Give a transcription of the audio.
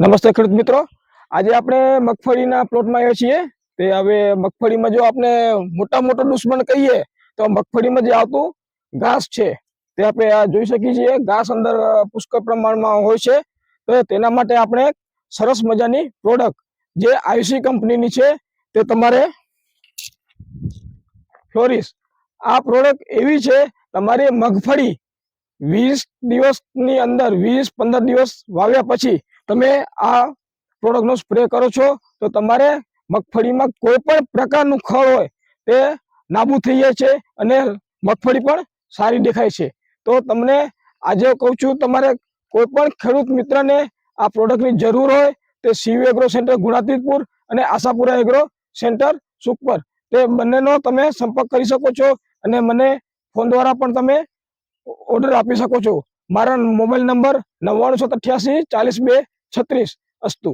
નમસ્તે ખેડૂત મિત્રો. આજે આપણે મગફળીના પ્લોટમાં આવ્યા છીએ. તે હવે મગફળીમાં જો આપણે મોટા મોટો દુશ્મન કહીએ, તો મગફળીમાં જે આવતું ઘાસ છે, તે આપણે આ જોઈ શકીએ છીએ. ઘાસ અંદર પુષ્કળ પ્રમાણમાં હોય છે. તો તેના માટે આપણે સરસ મજાની પ્રોડક્ટ જે આયુસી કંપનીની છે, તે તમારે ફ્લોરિસ. આ પ્રોડક્ટ એવી છે, તમારી મગફળી વીસ દિવસની અંદર, વીસ પંદર દિવસ વાવ્યા પછી તમે આ પ્રોડક્ટનો સ્પ્રે કરો છો, તો તમારે મગફળીમાં કોઈ પણ પ્રકારનું ખળ હોય, તે નાબૂદ થઈ જાય છે અને મગફળી પણ સારી દેખાય છે. તો તમને આજે કહું છું, તમારે કોઈ પણ ખેડૂત મિત્રને આ પ્રોડક્ટની જરૂર હોય, તે સીયુ એગ્રો સેન્ટર, ગુણાતીતપુર અને આશાપુરા એગ્રો સેન્ટર સુખપર. તે બંનેનો તમે સંપર્ક કરી શકો છો અને મને ફોન દ્વારા પણ તમે ઓર્ડર આપી શકો છો. મારા મોબાઈલ નંબર નવ્વાણું સો અઠ્યાસી ચાલીસ બે છત્રીસ અસ્તુ.